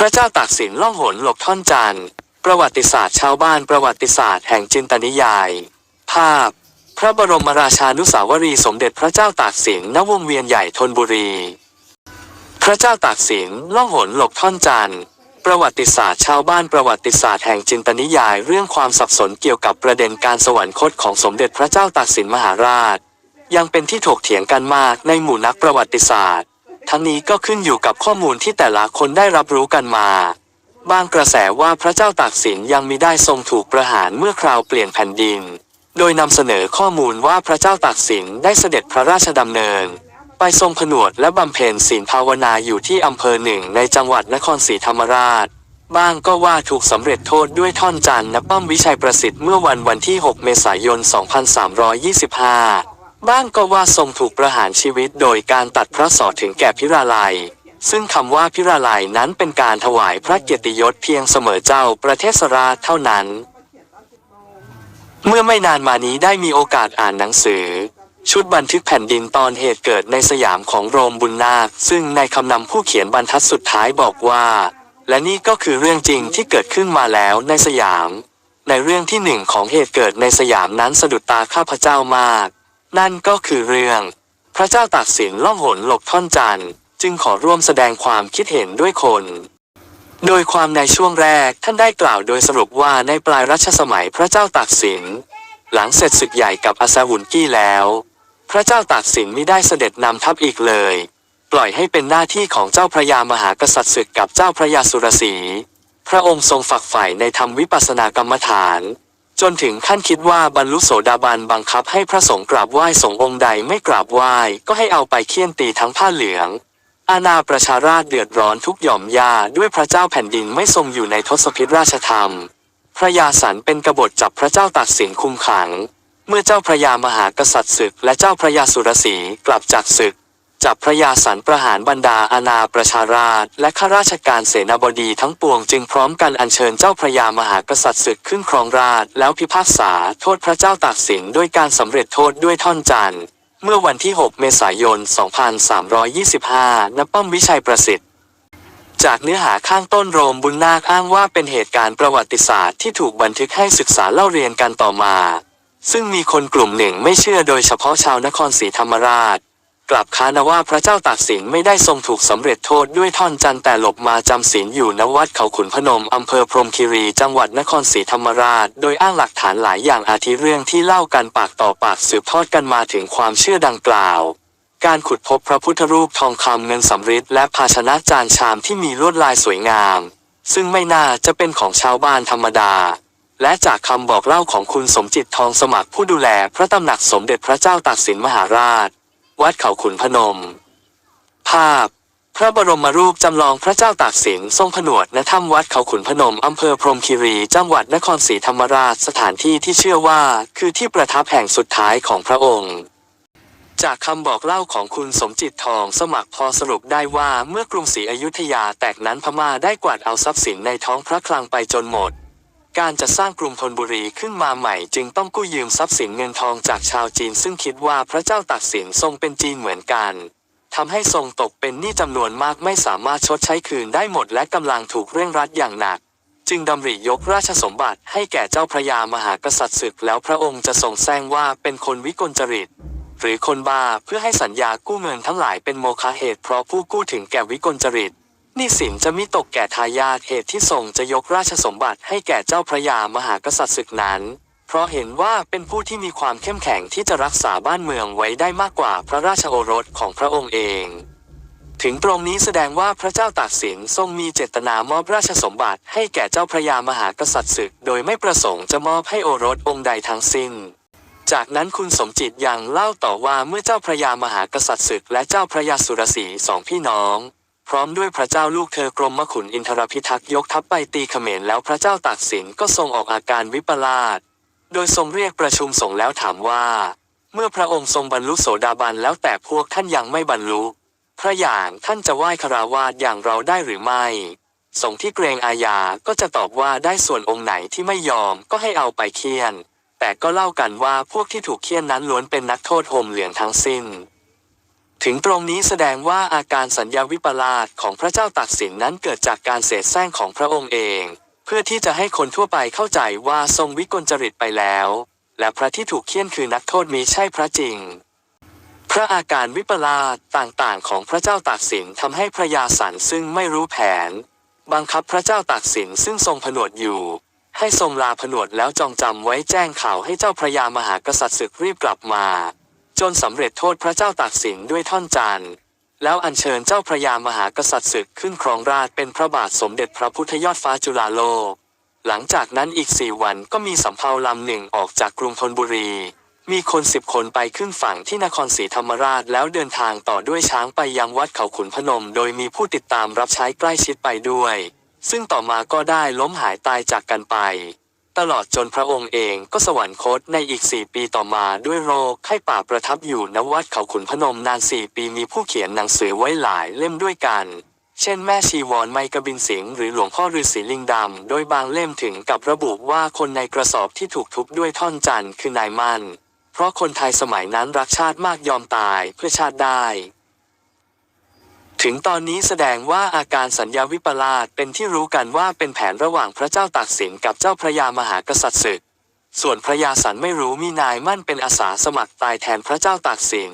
พระเจ้าตากสินล่องหนหลบท่อนจันทร์ประวัติศาสตร์ชาวบ้านประวัติศาสตร์แห่งจินตนิยาย ภาพ พระบรมราชานุสาวรีสมเด็จพระเจ้าตากสินณวงเวียนใหญ่ธนบุรี พระเจ้าตากสินล่องหนหลบท่อนจันทร์ประวัติศาสตร์ชาวบ้านประวัติศาสตร์แห่งจินตนิยายเรื่องความสับสนเกี่ยวกับประเด็นการสวรรคตของสมเด็จพระเจ้าตากสินมหาราช ยังเป็นที่ถกเถียงกันมากในหมู่นักประวัติศาสตร์ ทั้งนี้ก็ขึ้นอยู่กับข้อมูลที่แต่ละคนได้รับรู้กันมา บางกระแสว่าพระเจ้าตากสินยังมิได้ทรงถูกประหารเมื่อคราวเปลี่ยนแผ่นดิน โดยนำเสนอข้อมูลว่าพระเจ้าตากสินได้เสด็จพระราชดำเนิน ไปทรงผนวดและบำเพ็ญศีลภาวนาอยู่ที่อำเภอหนึ่งในจังหวัดนครศรีธรรมราชบ้างก็ว่าถูกสำเร็จโทษด้วยท่อนจันทร์ณป้อมวิชัยประสิทธิ์เมื่อวันวันที่ 6 เมษายน 2325 บ้างก็ว่าทรงถูกประหารชีวิตโดยการตัดพระสอถึงแก่พิราลัย ซึ่งคำว่าพิราลัยนั้นเป็นการถวายพระเกียรติยศเพียงเสมอเจ้าประเทศราเท่านั้น เมื่อไม่นานมานี้ได้มีโอกาสอ่านหนังสือ ชุดบันทึกแผ่นดินตอนเหตุเกิดในสยามของโรมบุญนาค ซึ่งในคำนำผู้เขียนบรรทัดสุดท้ายบอกว่า และนี่ก็คือเรื่องจริงที่เกิดขึ้นมาแล้วในสยาม ในเรื่องที่หนึ่งของเหตุเกิดในสยามนั้นสะดุดตาข้าพเจ้ามาก นั่นก็คือเรื่อง พระเจ้าตากสินล่องหนหลบท่อนจันทร์จึงขอร่วมแสดงความคิดเห็นด้วยคน โดยความในช่วงแรกท่านได้กล่าวโดยสรุปว่าในปลายรัชสมัยพระเจ้าตากสิน หลังเสร็จศึกใหญ่กับอาซาวุนกี้แล้ว พระเจ้าตากสินไม่ได้เสด็จนำทัพอีกเลย ปล่อยให้เป็นหน้าที่ของเจ้าพระยามหากษัตริย์ศึกกับเจ้าพระยาสุรสี พระองค์ทรงฝักใฝ่ในธรรมวิปัสสนากรรมฐาน จนถึงขั้นคิดว่าบรรลุโสดาบันบังคับให้พระสงฆ์กราบไหว้สงฆ์องค์ใดไม่กราบไหว้ก็ให้เอาไปเคี่ยนตีทั้งผ้าเหลือง อาณาประชาราชเดือดร้อนทุกหย่อมยาด้วยพระเจ้าแผ่นดินไม่ทรงอยู่ในทศพิธราชธรรม พระยาสันเป็นกบฏจับพระเจ้าตากสินคุมขัง เมื่อเจ้าพระยามหากษัตริย์ศึกและเจ้าพระยาสุรสีกลับจากศึก จับพระยาสันประหารบรรดาอาณาประชาราช และข้าราชการเสนาบดีทั้งปวงจึงพร้อมกันอัญเชิญเจ้าพระยามหากษัตริย์ศึกขึ้นครองราชแล้วพิพากษาโทษพระเจ้าตากสินด้วยการสำเร็จโทษด้วยท่อนจันทร์เมื่อวันที่ 6 เมษายน 2325 ณ ป้อมวิชัยประสิทธิ์ จากเนื้อหาข้างต้นโรมบุญนาคอ้างว่าเป็นเหตุการณ์ประวัติศาสตร์ที่ถูกบันทึกให้ศึกษาเล่าเรียนกันต่อมา ซึ่งมีคนกลุ่มหนึ่งไม่เชื่อโดยเฉพาะชาวนครศรีธรรมราช กลับค้านว่าพระเจ้าตากสินไม่ได้ทรงถูกสำเร็จโทษด้วยท่อนจันแต่หลบมาจำศีลอยู่ณวัดเขาขุนพนมอำเภอพรมคีรีจังหวัดนครศรีธรรมราช โดยอ้างหลักฐานหลายอย่างอาทิเรื่องที่เล่ากันปากต่อปากสืบทอดกันมาถึงความเชื่อดังกล่าว การขุดพบพระพุทธรูปทองคำเงินสำริดและภาชนะจานชามที่มีลวดลายสวยงาม ซึ่งไม่น่าจะเป็นของชาวบ้านธรรมดาและจากคำบอกเล่าของคุณสมจิตทองสมัครผู้ดูแลพระตำหนักสมเด็จพระเจ้าตากสินมหาราช วัดเขาขุนพนม ภาพ พระบรมรูปจำลองพระเจ้าตากสินทรงผนวดณถ้ำวัดเขาขุนพนมอำเภอพรมคีรีจังหวัดนครศรีธรรมราชสถานที่ที่เชื่อว่าคือที่ประทับแห่งสุดท้ายของพระองค์จากคำบอกเล่าของคุณสมจิตทองสมัครพอสรุปได้ว่าเมื่อกรุงศรีอยุธยาแตกนั้นพม่าได้กวาดเอาทรัพย์สินในท้องพระคลังไปจนหมด การจะสร้างกรุงธนบุรีขึ้นมาใหม่จึงต้องกู้ยืมทรัพย์สินเงินทองจากชาวจีน ซึ่งคิดว่าพระเจ้าตากสินทรงเป็นจีนเหมือนกันทำให้ทรงตกเป็นหนี้จำนวนมากไม่สามารถชดใช้คืนได้หมดและกำลังถูกเร่งรัดอย่างหนัก จึงดำริยกราชสมบัติให้แก่เจ้าพระยามหากษัตริย์ศึกแล้วพระองค์จะทรงแซงว่าเป็นคนวิกลจริต หรือคนบ้าเพื่อให้สัญญากู้เงินทั้งหลายเป็นโมฆะเหตุเพราะผู้กู้ถึงแก่วิกลจริต นี้สินจะมิตกแก่ทายาทเหตุที่ทรงจะยกราชสมบัติให้แก่เจ้าพระยามหากษัตริย์ศึกนั้น เพราะเห็นว่าเป็นผู้ที่มีความเข้มแข็งที่จะรักษาบ้านเมืองไว้ได้มากกว่าพระราชโอรสของพระองค์เอง ถึงตรงนี้แสดงว่าพระเจ้าตากสินทรงมีเจตนามอบราชสมบัติให้แก่เจ้าพระยามหากษัตริย์ศึก โดยไม่ประสงค์จะมอบให้โอรสองค์ใดทั้งสิ้นจากนั้นคุณสมจิตยังเล่าต่อว่าเมื่อเจ้าพระยามหากษัตริย์ศึกและเจ้าพระยาสุรสีสองพี่น้อง พร้อมด้วยพระเจ้าลูกเธอกรมมขุนอินทรพิทักษ์ยกทัพไปตีเขมรแล้วพระเจ้าตากสินก็ทรงออกอาการวิปลาสโดยทรงเรียกประชุมสงฆ์แล้วถามว่า เมื่อพระองค์ทรงบรรลุโสดาบันแล้วแต่พวกท่านยังไม่บรรลุ พระอย่างท่านจะไหว้คาราวาสอย่างเราได้หรือไม่ สงฆ์ที่เกรงอาญาก็จะตอบว่าได้ส่วนองค์ไหนที่ไม่ยอมก็ให้เอาไปเคี่ยน แต่ก็เล่ากันว่าพวกที่ถูกเคี่ยนนั้นล้วนเป็นนักโทษโหมเหลืองทั้งสิ้น ถึงตรงนี้แสดงว่าอาการสัญญาวิปลาสของพระเจ้าตากสินนั้นเกิดจากการเสดแสร้งของพระองค์เอง เพื่อที่จะให้คนทั่วไปเข้าใจว่าทรงวิกลจริตไปแล้ว และพระที่ถูกเคี่ยนคือนักโทษมีใช่พระจริง พระอาการวิปลาสต่างๆ ของพระเจ้าตากสินทำให้พระยาสันซึ่งไม่รู้แผน บังคับพระเจ้าตากสินซึ่งทรงผนวดอยู่ ให้ทรงลาผนวดแล้วจองจำไว้แจ้งข่าวให้เจ้าพระยามหากษัตริย์ศึกรีบกลับมา จนสำเร็จโทษพระเจ้าตากสินด้วยท่อนจันแล้วอัญเชิญเจ้าพระยามหากษัตริย์ศึกขึ้นครองราชเป็นพระบาทสมเด็จพระพุทธยอดฟ้าจุฬาโลก หลังจากนั้นอีกสี่วันก็มีสำเภาลำหนึ่งออกจากกรุงธนบุรี มีคนสิบคนไปขึ้นฝั่งที่นครศรีธรรมราชแล้วเดินทางต่อด้วยช้างไปยังวัดเขาขุนพนม โดยมีผู้ติดตามรับใช้ใกล้ชิดไปด้วย ซึ่งต่อมาก็ได้ล้มหายตายจากกันไป ตลอดจนพระองค์เองก็สวรรคตในอีกสี่ปีต่อมาด้วยโรคไข้ป่าประทับอยู่ณวัดเขาขุนพนมนานสี่ปีมีผู้เขียนหนังสือไว้หลายเล่มด้วยกัน เช่นแม่ชีวรไมกบินสิงหรือหลวงพ่อฤาษีลิงดำ โดยบางเล่มถึงกับระบุว่าคนในกระสอบที่ถูกทุบด้วยท่อนจันทร์คือนายมัน เพราะคนไทยสมัยนั้นรักชาติมากยอมตายเพื่อชาติได้ ถึงตอนนี้แสดงว่าอาการสัญญาวิปลาสเป็นที่รู้กันว่าเป็นแผนระหว่างพระเจ้าตากสินกับเจ้าพระยามหากษัตริย์ศึก ส่วนพระยาสันไม่รู้มีนายมั่นเป็นอาสาสมัครตายแทนพระเจ้าตากสิน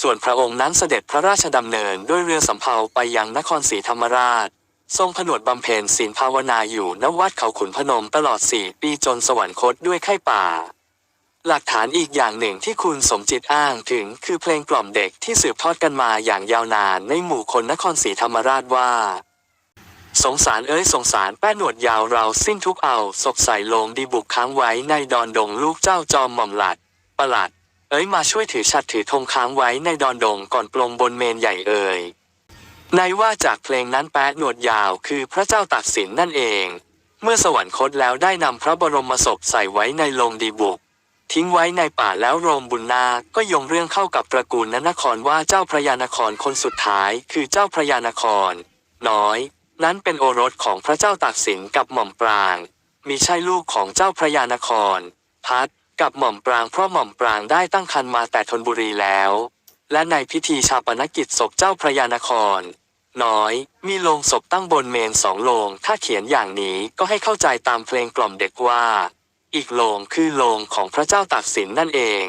ส่วนพระองค์นั้นเสด็จพระราชดำเนินด้วยเรือสำเภาไปยังนครศรีธรรมราช ทรงผนวดบำเพ็ญศีลภาวนาอยู่ณวัดเขาขุนพนมตลอดสี่ปีจนสวรรคตด้วยไข้ป่า หลักฐานอีกอย่างหนึ่งที่คุณสมจิตอ้างถึงคือเพลงกล่อมเด็กที่สืบทอดกันมาอย่างยาวนานในหมู่คนนครศรีธรรมราชว่า สงสารเอ้ยสงสารแป้หนวดยาวเราสิ้นทุกเอาศกใส่ลงดีบุกค้างไว้ในดอนดงลูกเจ้าจอมหม่อมหลัดประหลัด เอ้ยมาช่วยถือชัดถือธงค้างไว้ในดอนดงก่อนปลงบนเมนใหญ่เอ่ยในว่าจากเพลงนั้นแป๊ะหนวดยาวคือพระเจ้าตากสินนั่นเอง เมื่อสวรรคตแล้วได้นำพระบรมศพใส่ไว้ในโลงดีบุก ทิ้งไว้ในป่าแล้วโรมบุญนา ก็ยงเรื่องเข้ากับตระกูลนนครว่าเจ้าพระยานครคนสุดท้าย คือเจ้าพระยานคร น้อย นั้นเป็นโอรสของพระเจ้าตากสินกับหม่อมปราง มีใช่ลูกของเจ้าพระยานคร พัดกับหม่อมปรางเพราะหม่อมปรางได้ตั้งครรภ์มาแต่ธนบุรีแล้ว และในพิธีชาปนกิจศพเจ้าพระยานคร น้อย มีโลงศพตั้งบนเมนสองโลงถ้าเขียนอย่างนี้ก็ให้เข้าใจตามเพลงกล่อมเด็กว่า อีกโลงคือโลงของพระเจ้าตากสินนั่นเอง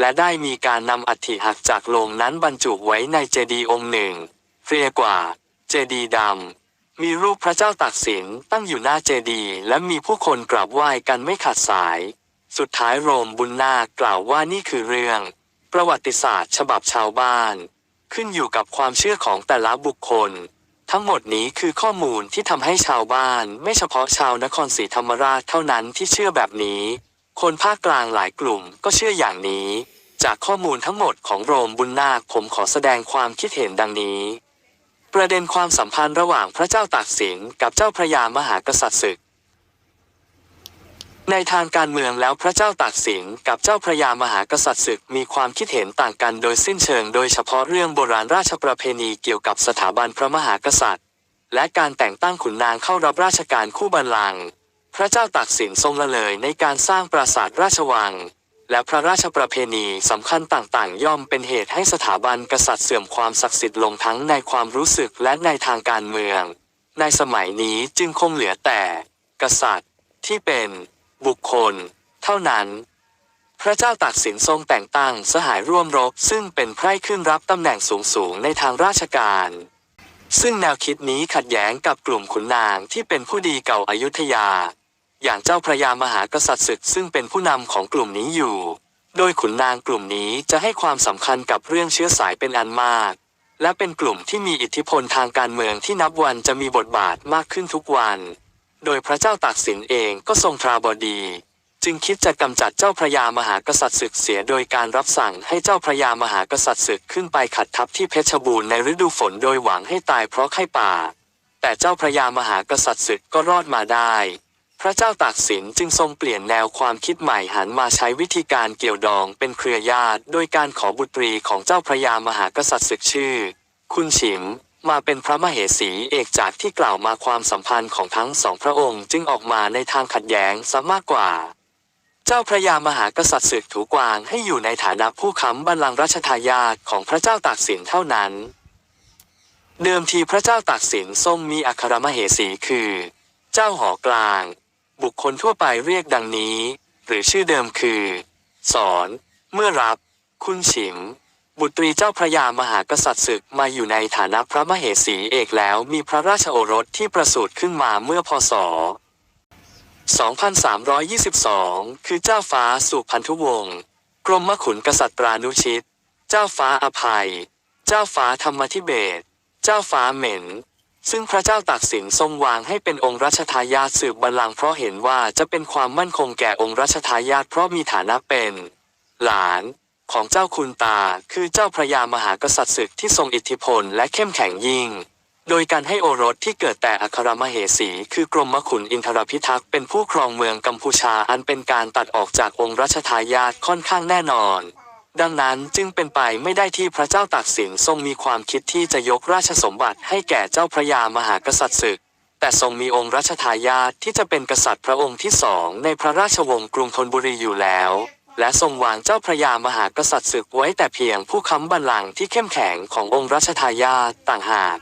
และได้มีการนำอัฐิหักจากโลงนั้นบรรจุไว้ในเจดีย์องค์หนึ่งเรียกว่าเจดีย์ดำมีรูปพระเจ้าตากสินตั้งอยู่หน้าเจดีย์และมีผู้คนกราบไหว้กันไม่ขาดสาย สุดท้ายโรมบุญนากล่าวว่านี่คือเรื่อง ประวัติศาสตร์ฉบับชาวบ้าน ขึ้นอยู่กับความเชื่อของแต่ละบุคคล ทั้งหมดนี้คือข้อมูลที่ทำให้ชาวบ้านไม่เฉพาะชาวนครศรีธรรมราชเท่านั้นที่เชื่อแบบนี้ คนภาคกลางหลายกลุ่มก็เชื่ออย่างนี้ จากข้อมูลทั้งหมดของโรมบุญนาคผมขอแสดงความคิดเห็นดังนี้ ประเด็นความสัมพันธ์ระหว่างพระเจ้าตากสินกับเจ้าพระยามหากษัตริย์ศึก ในทางการเมืองแล้วพระเจ้าตากสินกับเจ้าพระยามหากษัตริย์ศึกมีความคิดเห็นต่างกันโดยสิ้นเชิงโดยเฉพาะเรื่องโบราณราชประเพณีเกี่ยวกับสถาบันพระมหากษัตริย์ และการแต่งตั้งขุนนางเข้ารับราชการคู่บัลลังก์พระเจ้าตากสินทรงละเลยในการสร้างปราสาทราชวัง และพระราชประเพณีสำคัญต่างๆ ย่อมเป็นเหตุให้สถาบันกษัตริย์เสื่อมความศักดิ์สิทธิ์ลงทั้งในความรู้สึกและในทางการเมือง ในสมัยนี้จึงคงเหลือแต่ กษัตริย์ที่เป็น บุคคล เท่านั้น พระเจ้าตากสินทรงแต่งตั้งสหายร่วมรบซึ่งเป็นไพร่ขึ้นรับตำแหน่งสูงๆในทางราชการ ซึ่งแนวคิดนี้ขัดแย้งกับกลุ่มขุนนางที่เป็นผู้ดีเก่าอายุทยา อย่างเจ้าพระยามหากษัตริย์ศึกซึ่งเป็นผู้นำของกลุ่มนี้อยู่ โดยขุนนางกลุ่มนี้จะให้ความสำคัญกับเรื่องเชื้อสายเป็นอันมากและเป็นกลุ่มที่มีอิทธิพลทางการเมืองที่นับวันจะมีบทบาทมากขึ้นทุกวัน โดยพระเจ้าตากสินเองก็ทรงทราบดี จึงคิดจะกำจัดเจ้าพระยามหากษัตริย์ศึกเสียโดยการรับสั่งให้เจ้าพระยามหากษัตริย์ศึกขึ้นไปขัดทัพที่เพชรบูรณ์ในฤดูฝนโดยหวังให้ตายเพราะไข้ป่า แต่เจ้าพระยามหากษัตริย์ศึกก็รอดมาได้ พระเจ้าตากสินจึงทรงเปลี่ยนแนวความคิดใหม่หันมาใช้วิธีการเกี่ยวดองเป็นเครือญาติ โดยการขอบุตรีของเจ้าพระยามหากษัตริย์ศึกชื่อ คุณฉิม มาเป็นพระมเหสีเอกจากที่กล่าวมาความสัมพันธ์ของทั้งสองพระองค์จึงออกมาในทางขัดแย้งซะมากกว่า เจ้าพระยามหากษัตริย์ศึกถูกวางให้อยู่ในฐานะผู้ค้ำบัลลังก์รัชทายาทของพระเจ้าตากสินเท่านั้น เดิมทีพระเจ้าตากสินทรงมีอัครมเหสีคือ เจ้าหอกลาง บุคคลทั่วไปเรียกดังนี้ หรือชื่อเดิมคือ สอน เมื่อรับ คุณฉิม บุตรีเจ้าพระยามหากษัตริย์ศึกมาอยู่ในฐานะพระมเหสีเอกแล้วมีพระราชโอรสที่ประสูติขึ้นมาเมื่อพศ 2322 คือเจ้าฟ้าสุพันธุวงศ์กรมขุนกษัตรานุชิต เจ้าฟ้าอภัย เจ้าฟ้าธรรมธิเบศเจ้าฟ้าเหม็น ซึ่งพระเจ้าตากสินทรงวางให้เป็นองค์รัชทายาทสืบบัลลังก์เพราะเห็นว่าจะเป็นความมั่นคงแก่องค์รัชทายาทเพราะมีฐานะเป็น หลาน ของเจ้าคุณตา คือเจ้าพระยามหากษัตริย์ศึกที่ทรงอิทธิพลและเข้มแข็งยิ่ง โดยการให้โอรสที่เกิดแต่อัครมเหสี คือกรมขุนอินทรพิทักษ์เป็นผู้ครองเมืองกัมพูชาอันเป็นการตัดออกจากองค์รัชทายาทค่อนข้างแน่นอน ดังนั้นจึงเป็นไปไม่ได้ที่พระเจ้าตากสินทรงมีความคิดที่จะยกราชสมบัติให้แก่เจ้าพระยามหากษัตริย์ศึกแต่ทรงมีองค์รัชทายาทที่จะเป็นกษัตริย์พระองค์ที่สองในพระราชวงศ์กรุงธนบุรีอยู่แล้ว และทรงวางเจ้าพระยามหากษัตริย์ศึกไว้แต่เพียงผู้ค้ำบัลลังก์ที่เข้มแข็งขององค์รัชทายาทต่างหาก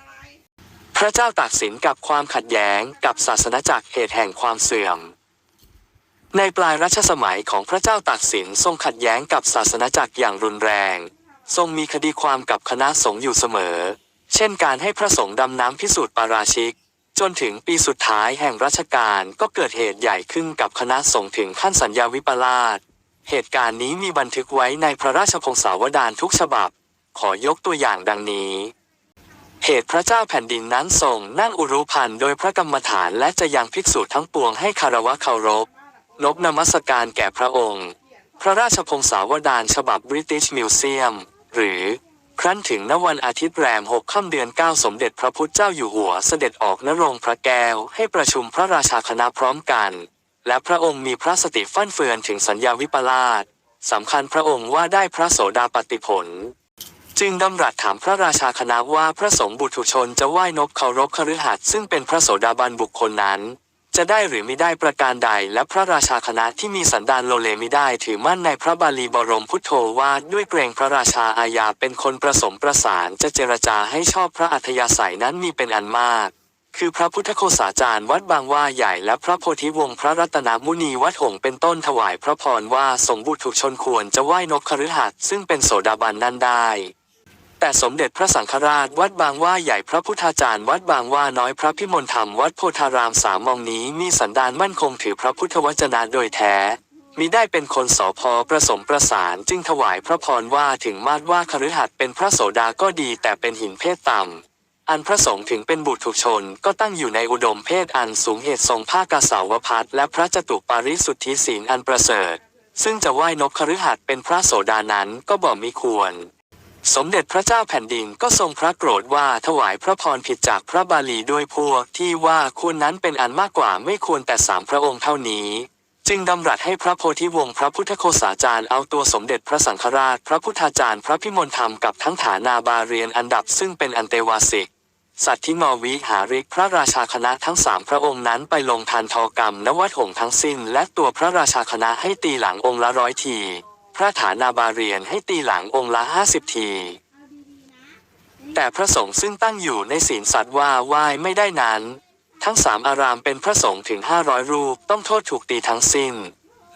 พระเจ้าตากสินกับความขัดแย้งกับศาสนาจักรเหตุแห่งความเสื่อม ในปลายรัชสมัยของพระเจ้าตากสินทรงขัดแย้งกับศาสนาจักรอย่างรุนแรง ทรงมีคดีความกับคณะสงฆ์อยู่เสมอ เช่นการให้พระสงฆ์ดำน้ำพิสูจน์ปาราชิก จนถึงปีสุดท้ายแห่งรัชกาลก็เกิดเหตุใหญ่ขึ้นกับคณะสงฆ์ถึงขั้นสัญญาวิปลาส เหตุการณ์นี้มีบันทึกไว้ในพระราชพงศาวดารทุกฉบับ ขอยกตัวอย่างดังนี้ เหตุพระเจ้าแผ่นดินนั้นทรงนั่งอุรุพันโดยพระกรรมฐานและจะยังภิกษุทั้งปวงให้คารวะเคารพ นบนมัสการแก่พระองค์ พระราชพงศาวดารฉบับ British Museum หรือครั้นถึงนวันอาทิตย์แรมหกค่ำเดือนเก้าสมเด็จพระพุทธเจ้าอยู่หัวเสด็จออกนรงพระแก้วให้ประชุมพระราชาคณะพร้อมกัน และพระองค์มีพระสติฟั่นเฟือนถึงสัญญาวิปลาสสำคัญพระองค์ว่าได้พระโสดาปติผล จึงดำรัสถามพระราชาคณะว่าพระสงฆ์บุตุชนจะไหว้นบเคารพคฤหัสถ์ซึ่งเป็นพระโสดาบันบุคคลนั้น จะได้หรือไม่ได้ประการใด และพระราชาคณะที่มีสันดานโลเลไม่ได้ถือมั่นในพระบาลีบรมพุทโธว่าด้วยเกรงพระราชาอาญาเป็นคนประสมประสานจะเจรจาให้ชอบพระอัธยาศัยนั้นมีเป็นอันมาก คือพระพุทธโฆษาจารย์วัดบางว่าใหญ่และพระโพธิวงศ์พระรัตนมุนีวัดหงเป็นต้นถวายพระพรว่าสงบุตรชนควรจะไหว้นกคฤหัสถ์ซึ่งเป็นโสดาบันนั้นได้ แต่สมเด็จพระสังฆราชวัดบางว่าใหญ่พระพุทธาจารย์วัดบางว่าน้อยพระพิมลธรรมวัดโพธารามสามมองนี้มีสันดานมั่นคงถือพระพุทธวจนะโดยแท้มิได้เป็นคนสอพอประสมประสานจึงถวายพระพรว่าถึงมาดว่าคฤหัสถ์เป็นพระโสดาก็ดีแต่เป็นหินเพศต่ำ อันพระสงฆ์ถึงเป็นบุตรชน ก็ตั้งอยู่ในอุดมเพศอันสูงเหตุทรงผ้ากาสาวพัดและพระจตุปาริสุทธิศีลอันประเสริฐ ซึ่งจะไหว้นกคฤหัสเป็นพระโสดานั้นก็บอกมิควร สมเด็จพระเจ้าแผ่นดินก็ทรงพระโกรธว่าถวายพระพรผิดจากพระบาลีด้วยพวกที่ว่าควรนั้นเป็นอันมากกว่าไม่ควรแต่สามพระองค์เท่านี้จึงดำรัสให้พระโพธิวงศ์พระพุทธโฆษาจารย์เอาตัวสมเด็จพระสังฆราช พระพุทธาจารย์ พระพิมลธรรมกับทั้งฐานาบาเรียนอันดับซึ่งเป็นอันเตวาสิก สัตว์ทิมอวิหาริกพระราชาคณะทั้งสามพระองค์นั้นไปลงทานทอกรรมนวัดหงทั้งสิ้น และตัวพระราชาคณะให้ตีหลังองค์ละร้อยที พระฐานาบาเรียนให้ตีหลังองค์ละห้าสิบที แต่พระสงฆ์ซึ่งตั้งอยู่ในศีลสัตว์ว่าไหวไม่ได้นั้น ทั้งสามอารามเป็นพระสงฆ์ถึงห้าร้อยรูปต้องโทษถูกตีทั้งสิ้น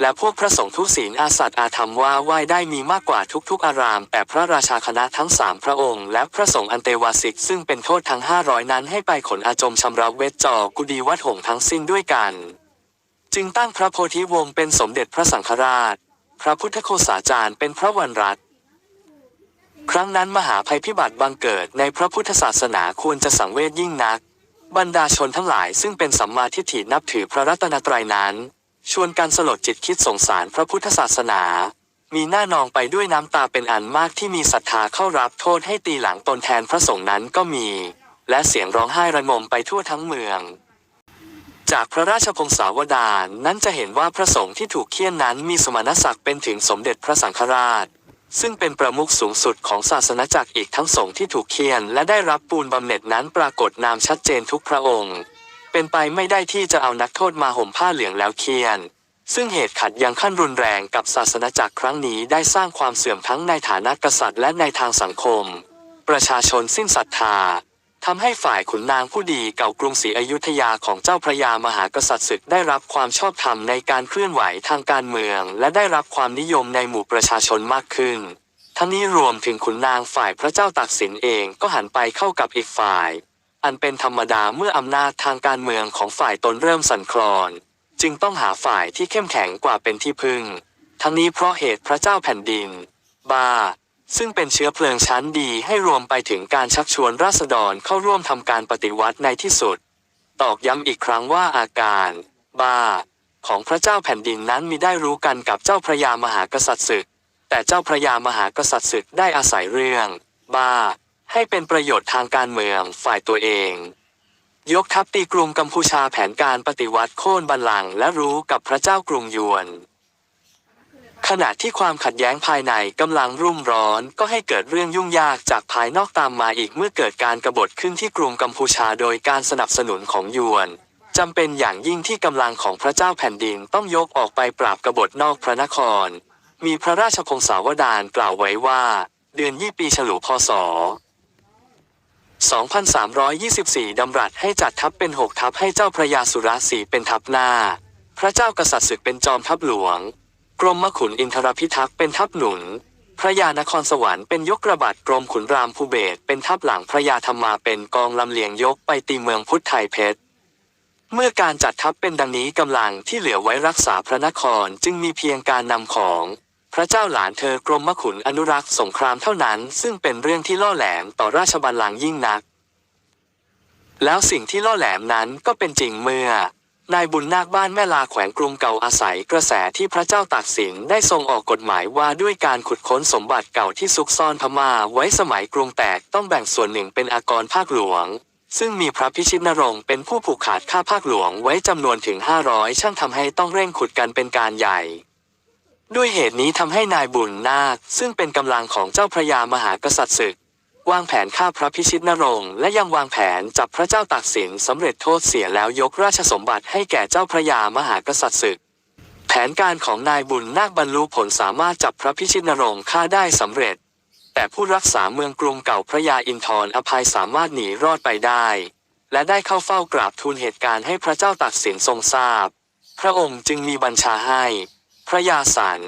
และพวกพระสงฆ์ทุศีลอาสัตย์อาธรรมว่าไหว้ได้มีมากกว่าทุกๆ อาราม แต่พระราชาคณะทั้งสามพระองค์ และพระสงฆ์อันเตวาสิก ซึ่งเป็นโทษทั้งห้าร้อยนั้นให้ไปขนอาจมชำระเวทจอกุดีวัดหงทั้งสิ้นด้วยกัน จึงตั้งพระโพธิวงศ์เป็นสมเด็จพระสังฆราช พระพุทธโฆษาจารย์เป็นพระวันรัตครั้งนั้นมหาภัยพิบัติบังเกิดในพระพุทธศาสนาควรจะสังเวชยิ่งนัก บรรดาชนทั้งหลายซึ่งเป็นสัมมาทิฏฐินับถือพระรัตนตรัยนั้น ชวนการสลดจิตคิดสงสารพระพุทธศาสนา มีหน้านองไปด้วยน้ำตาเป็นอันมากที่มีศรัทธาเข้ารับโทษให้ตีหลังตนแทนพระสงฆ์นั้นก็มี และเสียงร้องไห้ระงมไปทั่วทั้งเมือง จากพระราชพงศาวดารนั้นจะเห็นว่าพระสงฆ์ที่ถูกเคี่ยนนั้นมีสมณศักดิ์เป็นถึงสมเด็จพระสังฆราชซึ่งเป็นประมุขสูงสุดของศาสนาจักรอีกทั้งสงฆ์ที่ถูกเคี่ยนและได้รับปูนบำเหน็จนั้นปรากฏนามชัดเจนทุกพระองค์ เป็นไปไม่ได้ที่จะเอานักโทษมาห่มผ้าเหลืองแล้วเคียน ซึ่งเหตุขัดยังขั้นรุนแรงกับศาสนาจักรครั้งนี้ได้สร้างความเสื่อมทั้งในฐานะกษัตริย์และในทางสังคม ประชาชนสิ้นศรัทธาทำให้ฝ่ายขุนนางผู้ดีเก่ากรุงศรีอยุธยาของเจ้าพระยามหากษัตริย์ศึกได้รับความชอบธรรมในการเคลื่อนไหวทางการเมือง และได้รับความนิยมในหมู่ประชาชนมากขึ้น ทั้งนี้รวมถึงขุนนางฝ่ายพระเจ้าตากสินเองก็หันไปเข้ากับอีกฝ่าย อันเป็นธรรมดาเมื่ออำนาจทางการเมืองของฝ่ายตนเริ่มสั่นคลอน จึงต้องหาฝ่ายที่เข้มแข็งกว่าเป็นที่พึ่ง ทั้งนี้เพราะเหตุพระเจ้าแผ่นดิน บา ซึ่งเป็นเชื้อเพลิงชั้นดีให้รวมไปถึงการชักชวนราษฎรเข้าร่วมทำการปฏิวัติในที่สุด ตอกย้ำอีกครั้งว่าอาการ บา ของพระเจ้าแผ่นดินนั้นมีได้รู้กันกับเจ้าพระยามหากษัตริย์ศึก แต่เจ้าพระยามหากษัตริย์ศึกได้อาศัยเรื่อง บา ให้เป็นประโยชน์ทางการเมืองฝ่ายตัวเอง ยกทัพตีกรุงกัมพูชาแผนการปฏิวัติโค่นบัลลังก์และรู้กับพระเจ้ากรุงยวน ขณะที่ความขัดแย้งภายในกำลังรุ่มร้อนก็ให้เกิดเรื่องยุ่งยากจากภายนอกตามมาอีกเมื่อเกิดการกรบฏขึ้นที่กรุงกัมพูชาโดยการสนับสนุนของยวนจำเป็นอย่างยิ่งที่กำลังของพระเจ้าแผ่นดินต้องยกออกไปปราบกบฏนอกพระนคร มีพระราชคงสาวดารกล่าวไว้ว่า เดือนยี่ปีฉลูพศ 2324 ดำรัสให้จัดทัพเป็น 6 ทัพให้เจ้าพระยาสุรสีเป็นทัพหน้า พระเจ้ากษัตริย์ศึกเป็นจอมทัพหลวง กรมมขุนอินทรพิทักษ์เป็นทัพหนุน พระยานครสวรรค์เป็นยกระบาดกรมขุนรามภูเบศเป็นทัพหลังพระยาธรรมาเป็นกองลำเลียงยกไปตีเมืองพุทธไทยเพชร เมื่อการจัดทัพเป็นดังนี้กำลังที่เหลือไว้รักษาพระนครจึงมีเพียงการนำของ ระเจ้าหลานเธอกรมมขุนอนุรักษ์สงครามเท่านั้น ซึ่งเป็นเรื่องที่ล่อแหลมต่อราชบัลลังก์ยิ่งนัก แล้วสิ่งที่ล่อแหลมนั้นก็เป็นจริงเมื่อ นายบุญนาคบ้านแม่ลาแขวงกรุงเก่าอาศัยกระแสที่พระเจ้าตากสินได้ทรงออกกฎหมายว่าด้วยการขุดค้นสมบัติเก่าที่ซุกซ่อนพม่าไว้สมัยกรุงแตกต้องแบ่งส่วนหนึ่งเป็นอากรภาคหลวงซึ่งมีพระพิชิตนรงค์เป็นผู้ผูกขาดค่าภาคหลวงไว้จำนวนถึง 500 ช่างทำให้ต้องเร่งขุดกันเป็นการใหญ่ ด้วยเหตุนี้ทำให้นายบุญนาค ซึ่งเป็นกำลังของเจ้าพระยามหากษัตริย์ศึก วางแผนฆ่าพระพิชิตนรงค์และยังวางแผนจับพระเจ้าตากสินสำเร็จโทษเสียแล้วยกราชสมบัติให้แก่เจ้าพระยามหากษัตริย์ศึก แผนการของนายบุญนาคบรรลุผลสามารถจับพระพิชิตนรงค์ฆ่าได้สำเร็จ แต่ผู้รักษาเมืองกรุงเก่าพระยาอินทร์อภัยสามารถหนีรอดไปได้ และได้เข้าเฝ้ากราบทูลเหตุการณ์ให้พระเจ้าตากสินทรงทราบ พระองค์จึงมีบัญชาให้ พระยาสัน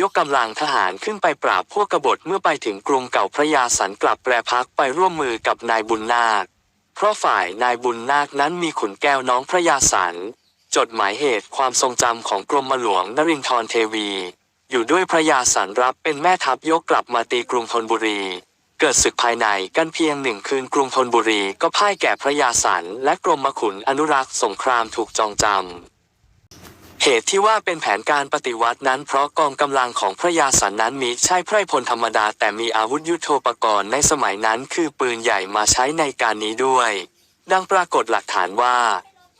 ยกกำลังทหารขึ้นไปปราบพวกกบฏเมื่อไปถึงกรุงเก่าพระยาสันกลับแปรพักไปร่วมมือกับนายบุญนาค เพราะฝ่ายนายบุญนาคนั้นมีขุนแก้วน้องพระยาสันจดหมายเหตุความทรงจำของกรมหลวงนรินทรเทวี อยู่ด้วยพระยาสันรับเป็นแม่ทัพยกกลับมาตีกรุงธนบุรี เกิดศึกภายในกันเพียงหนึ่งคืนกรุงธนบุรีก็พ่ายแก่พระยาสันและกรมขุนอนุรักษ์สงครามถูกจองจำ เหตุที่ว่าเป็นแผนการปฏิวัตินั้นเพราะกองกำลังของพระยาสันนั้นมีใช่ไพร่พลธรรมดา แต่มีอาวุธยุโทโธปกรณ์ในสมัยนั้นคือปืนใหญ่มาใช้ในการนี้ด้วย ดังปรากฏหลักฐานว่า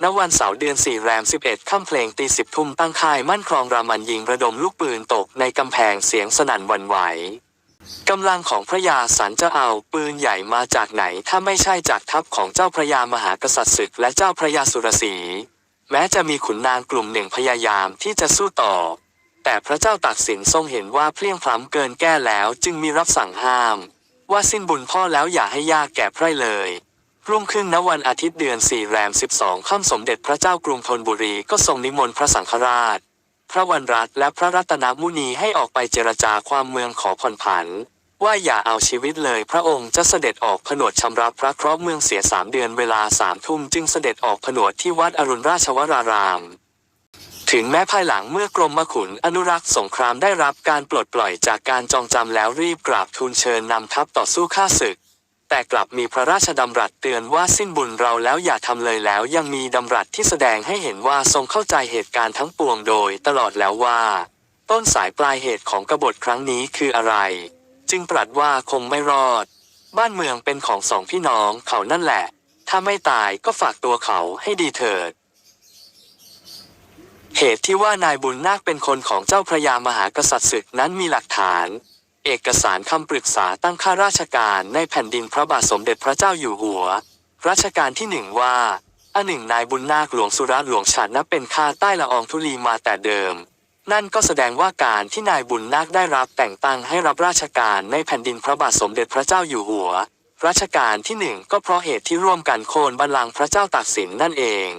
ณวันเสาร์เดือนสี่แรม 11 ค่ำเพลงตีสิบทุ่มตั้งค่ายมั่นครองรามันยิงระดมลูกปืนตกในกำแพงเสียงสนั่นวันไหวกำลังของพระยาสันจะเอาปืนใหญ่มาจากไหนถ้าไม่ใช่จากทัพของเจ้าพระยามหากษัตริย์ศึกและเจ้าพระยาสุรสี แม้จะมีขุนนางกลุ่มหนึ่งพยายามที่จะสู้ต่อ แต่พระเจ้าตากสินทรงเห็นว่าเพลียงพล้ำเกินแก้แล้วจึงมีรับสั่งห้าม ว่าสิ้นบุญพ่อแล้วอย่าให้ยากแก่ไพร่เลยรุ่งขึ้นณวันอาทิตย์เดือนสี่แรมสิบสองค่ำสมเด็จพระเจ้ากรุงธนบุรีก็ทรงนิมนต์พระสังฆราช พระวันรัตน์และพระรัตนมุนีให้ออกไปเจรจาความเมืองขอผ่อนผัน ว่าอย่าเอาชีวิตเลยพระองค์จะเสด็จออกผนวดชำระพระเคราะห์เมืองเสียสามเดือนเวลาสามทุ่มจึงเสด็จออกผนวดที่วัดอรุณราชวราราม ถึงแม้ภายหลังเมื่อกรมมขุนอนุรักษ์สงครามได้รับการปลดปล่อยจากการจองจำแล้วรีบกราบทูลเชิญนำทัพต่อสู้ข้าศึก แต่กลับมีพระราชดำรัสเตือนว่าสิ้นบุญเราแล้วอย่าทำเลยแล้วยังมีดำรัสที่แสดงให้เห็นว่าทรงเข้าใจเหตุการณ์ทั้งปวงโดย ตลอดแล้วว่า ต้นสายปลายเหตุของกบฏครั้งนี้คืออะไร จึงตรัสว่าคงไม่รอด บ้านเมืองเป็นของสองพี่น้องเขานั่นแหละ ถ้าไม่ตายก็ฝากตัวเขาให้ดีเถิด เหตุที่ว่านายบุญนาคเป็นคนของเจ้าพระยามหากษัตริย์ศึกนั้นมีหลักฐาน เอกสารคำปรึกษาตั้งข้าราชการในแผ่นดินพระบาทสมเด็จพระเจ้าอยู่หัว รัชกาลที่หนึ่งว่าอันหนึ่งนายบุญนาคหลวงสุรหลวงฉันนับเป็นข้าใต้ละอองธุลีมาแต่เดิม นั่นก็แสดงว่าการที่นายบุญนาคได้รับแต่งตั้งให้รับราชการในแผ่นดินพระบาทสมเด็จพระเจ้าอยู่หัว รัชกาลที่หนึ่งก็เพราะเหตุที่ร่วมกันโค่นบัลลังก์พระเจ้าตากสินนั่นเอง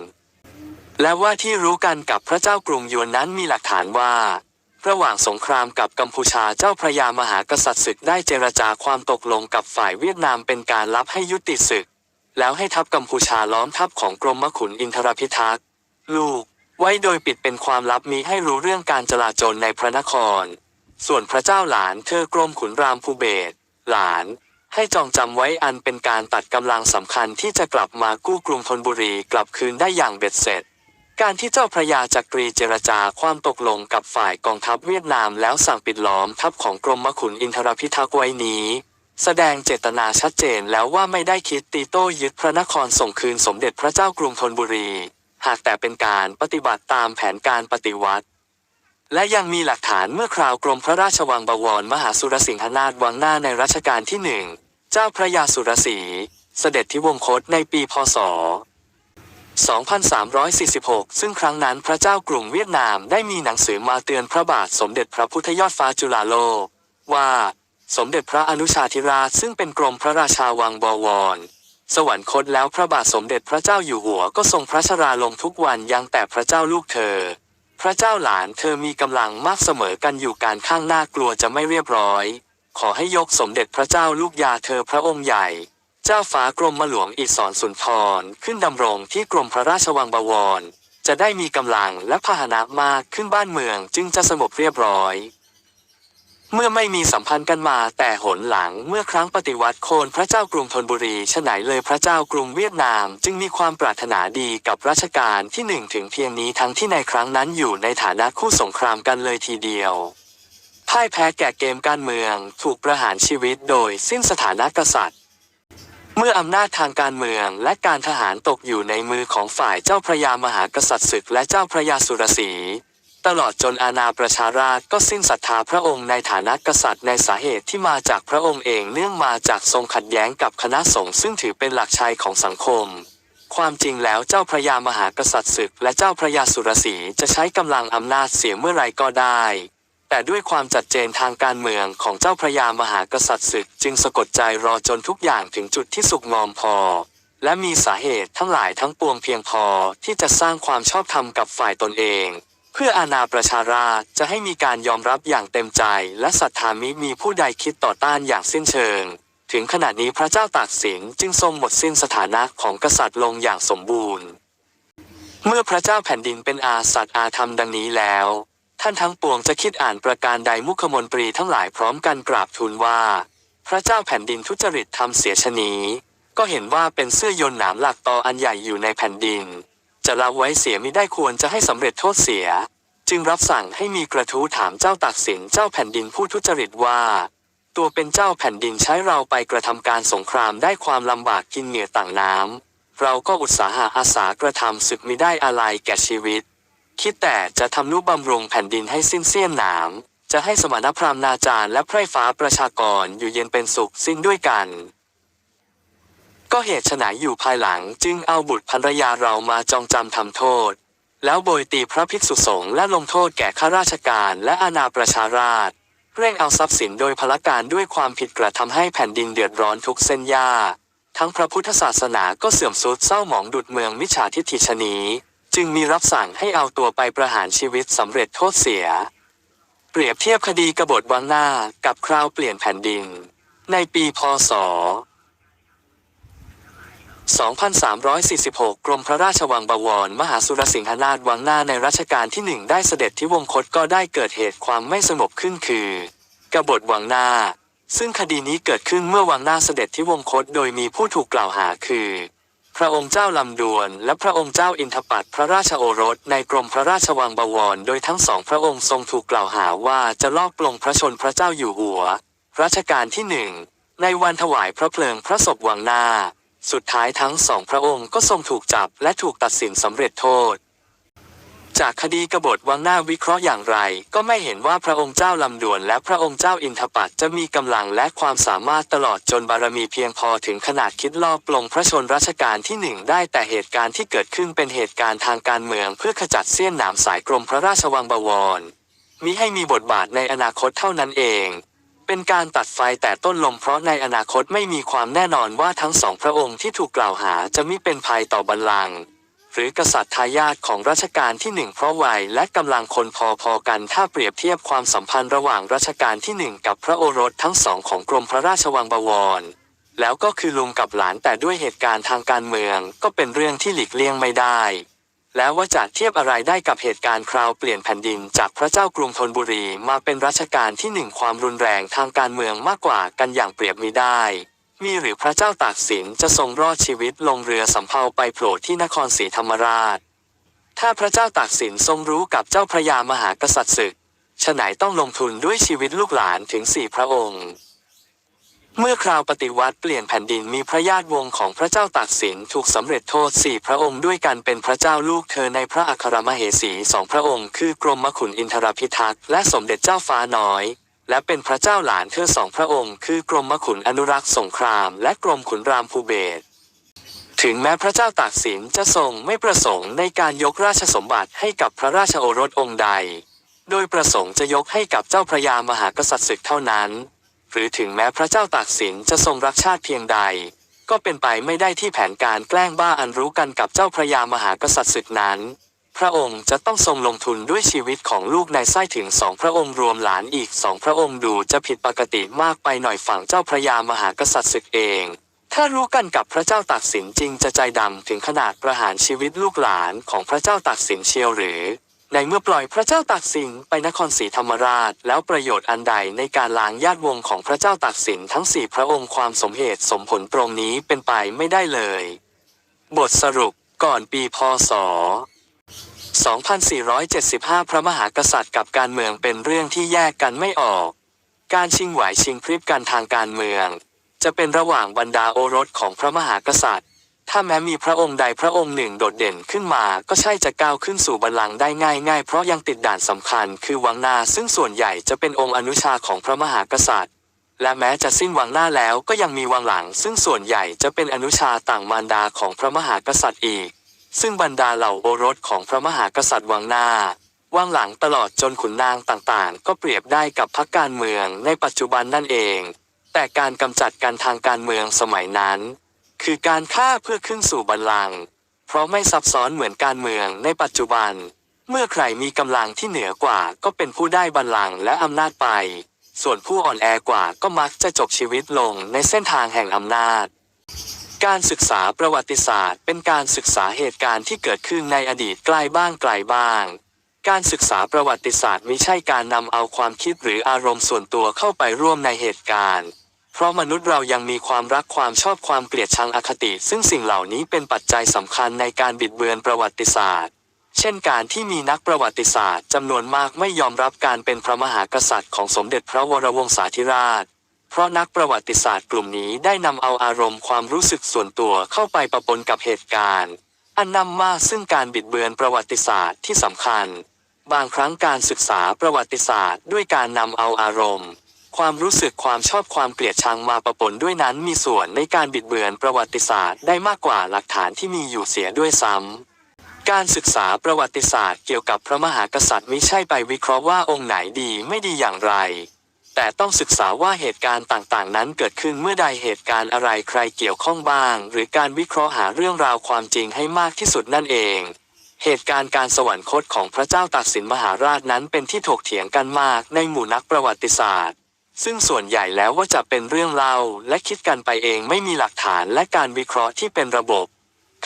และว่าที่รู้กันกับพระเจ้ากรุงยวนนั้นมีหลักฐานว่า ระหว่างสงครามกับกัมพูชาเจ้าพระยามหากษัตริย์ศึกได้เจรจาความตกลงกับฝ่ายเวียดนามเป็นการรับให้ยุติศึก แล้วให้ทัพกัมพูชาล้อมทัพของกรมขุนอินทรพิทักษ์ลูก ไว้โดยปิดเป็นความลับมีให้รู้เรื่องการจลาจลในพระนคร ส่วนพระเจ้าหลานเธอกรมขุนรามภูเบศหลานให้จองจำไว้อันเป็นการตัดกำลังสำคัญที่จะกลับมากู้กรุงธนบุรีกลับคืนได้อย่างเบ็ดเสร็จ การที่เจ้าพระยาจักรีเจรจาความตกลงกับฝ่ายกองทัพเวียดนามแล้วสั่งปิดล้อมทัพของกรมขุนอินทรพิทักษ์ไว้นี้ แสดงเจตนาชัดเจนแล้วว่าไม่ได้คิดตีโต้ยึดพระนครส่งคืนสมเด็จพระเจ้ากรุงธนบุรี หากแต่เป็นการปฏิบัติตามแผนการปฏิวัติ และยังมีหลักฐานเมื่อคราวกรมพระราชวังบวรมหาสุรสิงหนาถวังหน้าในรัชกาลที่หนึ่งเจ้าพระยาสุรศีเสด็จที่วงคตในปีพศ 2346 ซึ่งครั้งนั้นพระเจ้ากรุงเวียดนามได้มีหนังสือมาเตือนพระบาทสมเด็จพระพุทธยอดฟ้าจุฬาโลก ว่าสมเด็จพระอนุชาธิราชซึ่งเป็นกรมพระราชาวังบวร สวรรคตแล้วพระบาทสมเด็จพระเจ้าอยู่หัวก็ทรงพระชราลงทุกวันยังแต่พระเจ้าลูกเธอ พระเจ้าหลานเธอมีกำลังมากเสมอกันอยู่การข้างหน้ากลัวจะไม่เรียบร้อย ขอให้ยกสมเด็จพระเจ้าลูกยาเธอพระองค์ใหญ่ เจ้าฟ้ากรมมหลวงอิศรสุนทรขึ้นดำรงที่กรมพระราชวังบวร จะได้มีกำลังและพาหนะมากขึ้นบ้านเมืองจึงจะสงบเรียบร้อย เมื่อไม่มีสัมพันธ์กันมาแต่หนหลังเมื่อครั้งปฏิวัติโค่นพระเจ้ากรุงธนบุรีฉไหนเลยพระเจ้ากรุงเวียดนาม จึงมีความปรารถนาดีกับรัชกาลที่หนึ่งถึงเพียงนี้ทั้งที่ในครั้งนั้นอยู่ในฐานะคู่สงครามกันเลยทีเดียวพ่ายแพ้แก่เกมการเมืองถูกประหารชีวิตโดยสิ้นสถานะกษัตริย์ เมื่ออำนาจทางการเมืองและการทหารตกอยู่ในมือของฝ่ายเจ้าพระยามหากษัตริย์ศึกและเจ้าพระยาสุรศรี ตลอดจนอาณาประชาราชก็สิ้นศรัทธาพระองค์ในฐานะกษัตริย์ในสาเหตุที่มาจากพระองค์เองเนื่องมาจากทรงขัดแย้งกับคณะสงฆ์ซึ่งถือเป็นหลักชัยของสังคม ความจริงแล้วเจ้าพระยามหากษัตริย์ศึก และเจ้าพระยาสุรศีจะใช้กำลังอำนาจเสียเมื่อไรก็ได้ แต่ด้วยความจัดเจนทางการเมืองของเจ้าพระยามหากษัตริย์ศึก จึงสะกดใจรอจนทุกอย่างถึงจุดที่สุกงอมพอและมีสาเหตุทั้งหลายทั้งปวงเพียงพอที่จะสร้างความชอบธรรมกับฝ่ายตนเอง เพื่ออาณาประชาราชจะให้มีการยอมรับอย่างเต็มใจ และศรัทธามิมีผู้ใดคิดต่อต้านอย่างสิ้นเชิง ถึงขณะนี้พระเจ้าตากสินจึงทรงหมดสิ้นสถานะของกษัตริย์ลงอย่างสมบูรณ์ เมื่อพระเจ้าแผ่นดินเป็นอาสัตอาธรรมดังนี้แล้ว ท่านทั้งปวงจะคิดอ่านประการใดมุขมนตรีทั้งหลายพร้อมกันกราบทูลว่า พระเจ้าแผ่นดินทุจริตทำเสียชะนีก็เห็นว่าเป็นเสื้อยนหนามหลักตออันใหญ่อยู่ในแผ่นดิน จะละไว้เสียมิได้ควรจะให้สำเร็จโทษเสีย จึงรับสั่งให้มีกระทู้ถามเจ้าตากสินเจ้าแผ่นดินผู้ทุจริตว่า ตัวเป็นเจ้าแผ่นดินใช้เราไปกระทำการสงครามได้ความลำบากกินเหงื่อต่างน้ำเราก็อุตสาหะอาสากระทำศึกมิได้อะไรแก่ชีวิต คิดแต่จะทำนุบำรุงแผ่นดินให้สิ้นเสี้ยนหนามจะให้สมณพราหมณ์นาจารย์และไพร่ฟ้าประชากรอยู่เย็นเป็นสุขสิ้นด้วยกัน ก็เหตุไฉนอยู่ภายหลังจึงเอาบุตรภรรยาเรามาจองจำทำโทษ แล้วโบยตีพระภิกษุสงฆ์และลงโทษแก่ข้าราชการและอาณาประชาราชเร่งเอาทรัพย์สินโดยพลการด้วยความผิดกระทำให้แผ่นดินเดือดร้อนทุกเส้นหญ้าทั้งพระพุทธศาสนาก็เสื่อมทรุดเศร้าหมองดุดเมืองมิจฉาทิฏฐิชนี จึงมีรับสั่งให้เอาตัวไปประหารชีวิตสำเร็จโทษเสีย เปรียบเทียบคดีกบฏวังหน้ากับคราวเปลี่ยนแผ่นดิน ในปีพศ 2346 กรมพระราชวังบวร มหาสุรสิงหนาถวังหน้าในรัชกาลที่หนึ่งได้เสด็จที่วงคตก็ได้เกิดเหตุความไม่สงบขึ้นคือกบฏวังหน้า ซึ่งคดีนี้เกิดขึ้นเมื่อวังหน้าเสด็จที่วงคตโดยมีผู้ถูกกล่าวหาคือ พระองค์เจ้าลำดวน และพระองค์เจ้าอินทปัตพระราชโอรสในกรมพระราชวังบวร โดยทั้งสองพระองค์ทรงถูกกล่าวหาว่าจะลอบปลงพระชนพระเจ้าอยู่หัว รัชกาลที่หนึ่งในวันถวายพระเพลิงพระศพวังหน้า สุดท้ายทั้งสองพระองค์ก็ทรงถูกจับและถูกตัดสินสำเร็จโทษ จากคดีกบฏวังหน้าวิเคราะห์อย่างไร ก็ไม่เห็นว่าพระองค์เจ้าลำดวนและพระองค์เจ้าอินทปัตจะมีกำลังและความสามารถตลอดจนบารมีเพียงพอถึงขนาดคิดลอบปลงพระชนรัชกาลที่หนึ่งได้แต่เหตุการณ์ที่เกิดขึ้นเป็นเหตุการณ์ทางการเมืองเพื่อขจัดเสี้ยนหนามสายกรมพระราชวังบวรมิให้มีบทบาทในอนาคตเท่านั้นเอง เป็นการตัดไฟแต่ต้นลมเพราะในอนาคตไม่มีความแน่นอนว่าทั้งสองพระองค์ที่ถูกกล่าวหาจะมิเป็นภัยต่อบัลลังก์หรือกษัตริย์ทายาทของรัชกาลที่หนึ่งเพราะวัยและกำลังคนพอๆกันถ้าเปรียบเทียบความสัมพันธ์ระหว่างรัชกาลที่หนึ่งกับพระโอรสทั้งสองของกรมพระราชวังบวร แล้วก็คือลุงกับหลานแต่ด้วยเหตุการณ์ทางการเมืองก็เป็นเรื่องที่หลีกเลี่ยงไม่ได้ แล้วว่าจะเทียบอะไรได้กับเหตุการณ์คราวเปลี่ยนแผ่นดินจากพระเจ้ากรุงธนบุรีมาเป็นรัชกาลที่หนึ่งความรุนแรงทางการเมืองมากกว่ากันอย่างเปรียบมิได้ มีหรือพระเจ้าตากสินจะทรงรอดชีวิตลงเรือสำเภาไปโผล่ที่นครศรีธรรมราช ถ้าพระเจ้าตากสินทรงรู้กับเจ้าพระยามหากษัตริย์ศึกฉะไหนต้องลงทุนด้วยชีวิตลูกหลานถึงสี่พระองค์ เมื่อคราวปฏิวัติเปลี่ยนแผ่นดินมีพระญาติวงศ์ของพระเจ้าตากสินถูกสำเร็จโทษสี่พระองค์ด้วยกันเป็นพระเจ้าลูกเธอในพระอัครมเหสีสองพระองค์คือกรมขุนอินทรพิทักษ์และสมเด็จเจ้าฟ้าน้อย และเป็นพระเจ้าหลานเธอสองพระองค์คือกรมขุนอนุรักษ์สงคราม และกรมขุนรามภูเบศถึงแม้พระเจ้าตากสินจะทรงไม่ประสงค์ในการยกราชสมบัติให้กับพระราชโอรสองค์ใด โดยประสงค์จะยกให้กับเจ้าพระยามหากษัตริย์ศึกเท่านั้น หรือถึงแม้พระเจ้าตากสินจะทรงรักชาติเพียงใด ก็เป็นไปไม่ได้ที่แผนการแกล้งบ้าอันรู้กันกับเจ้าพระยามหากษัตริย์ศึกนั้น พระองค์จะต้องทรงลงทุนด้วยชีวิตของลูกในไส้ถึงสองพระองค์รวมหลานอีกสองพระองค์ดูจะผิดปกติมากไปหน่อยฝั่งเจ้าพระยามหากษัตริย์ศึกเอง ถ้ารู้กันกับพระเจ้าตากสินจริงจะใจดำถึงขนาดประหารชีวิตลูกหลานของพระเจ้าตากสินเชียวหรือ ในเมื่อปล่อยพระเจ้าตากสินไปนครศรีธรรมราช แล้วประโยชน์อันใดในการล้างญาติวงศ์ของพระเจ้าตากสินทั้งสี่พระองค์ความสมเหตุสมผลตรงนี้เป็นไปไม่ได้เลย บทสรุปก่อนปีพศ 2475 พระมหากษัตริย์กับการเมืองเป็นเรื่องที่แยกกันไม่ออก การชิงไหวชิงพริบกันทางการเมือง จะเป็นระหว่างบรรดาโอรสของพระมหากษัตริย์ ถ้าแม้มีพระองค์ใดพระองค์หนึ่งโดดเด่นขึ้นมา ก็ใช่จะก้าวขึ้นสู่บัลลังก์ได้ง่ายง่ายเพราะยังติดด่านสำคัญ คือวังหน้าซึ่งส่วนใหญ่จะเป็นองค์อนุชาของพระมหากษัตริย์ และแม้จะสิ้นวังหน้าแล้วก็ยังมีวังหลัง ซึ่งส่วนใหญ่จะเป็นอนุชาต่างมารดาของพระมหากษัตริย์อีก ซึ่งบรรดาเหล่าโอรสของพระมหากษัตริย์วังหน้าวังหลังตลอดจนขุนนางต่างๆ ก็เปรียบได้กับพรรคการเมืองในปัจจุบันนั่นเอง แต่การกำจัดกันทางการเมืองสมัยนั้น คือการฆ่าเพื่อขึ้นสู่บัลลังก์เพราะไม่ซับซ้อนเหมือนการเมืองในปัจจุบัน เมื่อใครมีกำลังที่เหนือกว่าก็เป็นผู้ได้บัลลังก์และอำนาจไป ส่วนผู้อ่อนแอกว่าก็มักจะจบชีวิตลงในเส้นทางแห่งอำนาจ การศึกษาประวัติศาสตร์ เป็นการศึกษาเหตุการณ์ที่เกิดขึ้นในอดีตใกล้บ้างไกลบ้างการศึกษาประวัติศาสตร์ไม่ใช่การนำเอาความคิดหรืออารมณ์ส่วนตัวเข้าไปร่วมในเหตุการณ์ เพราะมนุษย์เรายังมีความรักความชอบความเกลียดชังอคติ ซึ่งสิ่งเหล่านี้เป็นปัจจัยสำคัญในการบิดเบือนประวัติศาสตร์ เช่นการที่มีนักประวัติศาสตร์จำนวนมากไม่ยอมรับการเป็นพระมหากษัตริย์ของสมเด็จพระวรวงศาธิราช เพราะนักประวัติศาสตร์กลุ่มนี้ได้นำเอาอารมณ์ความรู้สึกส่วนตัวเข้าไปประปนกับเหตุการณ์ อันนำมาซึ่งการบิดเบือนประวัติศาสตร์ที่สำคัญ บางครั้งการศึกษาประวัติศาสตร์ ด้วยการนำเอาอารมณ์ ความรู้สึกความชอบความเกลียดชังมาประปนด้วยนั้นมีส่วนในการบิดเบือนประวัติศาสตร์ได้มากกว่าหลักฐานที่มีอยู่เสียด้วยซ้ำ การศึกษาประวัติศาสตร์เกี่ยวกับพระมหากษัตริย์มิใช่ไปวิเคราะห์ว่าองค์ไหนดีไม่ดีอย่างไร แต่ต้องศึกษาว่าเหตุการณ์ต่างๆ นั้นเกิดขึ้นเมื่อใดเหตุการณ์อะไรใครเกี่ยวข้องบ้าง หรือการวิเคราะห์หาเรื่องราวความจริงให้มากที่สุดนั่นเองเหตุการณ์การสวรรคตของพระเจ้าตากสินมหาราชนั้นเป็นที่ถกเถียงกันมากในหมู่นักประวัติศาสตร์ ซึ่งส่วนใหญ่แล้วว่าจะเป็นเรื่องเล่าและคิดกันไปเองไม่มีหลักฐานและการวิเคราะห์ที่เป็นระบบ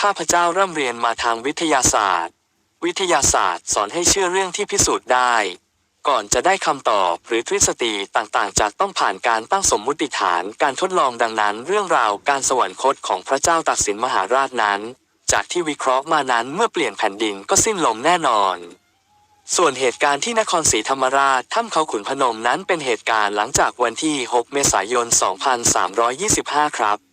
ข้าพเจ้าร่ำเรียนมาทางวิทยาศาสตร์ วิทยาศาสตร์สอนให้เชื่อเรื่องที่พิสูจน์ได้ ก่อนจะได้คำตอบหรือทฤษฎีต่างๆ จากต้องผ่านการตั้งสมมุติฐานการทดลองดังนั้น เรื่องราวการสวรรคตของพระเจ้าตากสินมหาราชนั้น จากที่วิเคราะห์มานั้นเมื่อเปลี่ยนแผ่นดินก็สิ้นลมแน่นอน ส่วนเหตุการณ์ที่นครศรีธรรมราชถ้ำเขาขุนพนมนั้นเป็นเหตุการณ์หลังจากวันที่ 6 เมษายน 2325 ครับ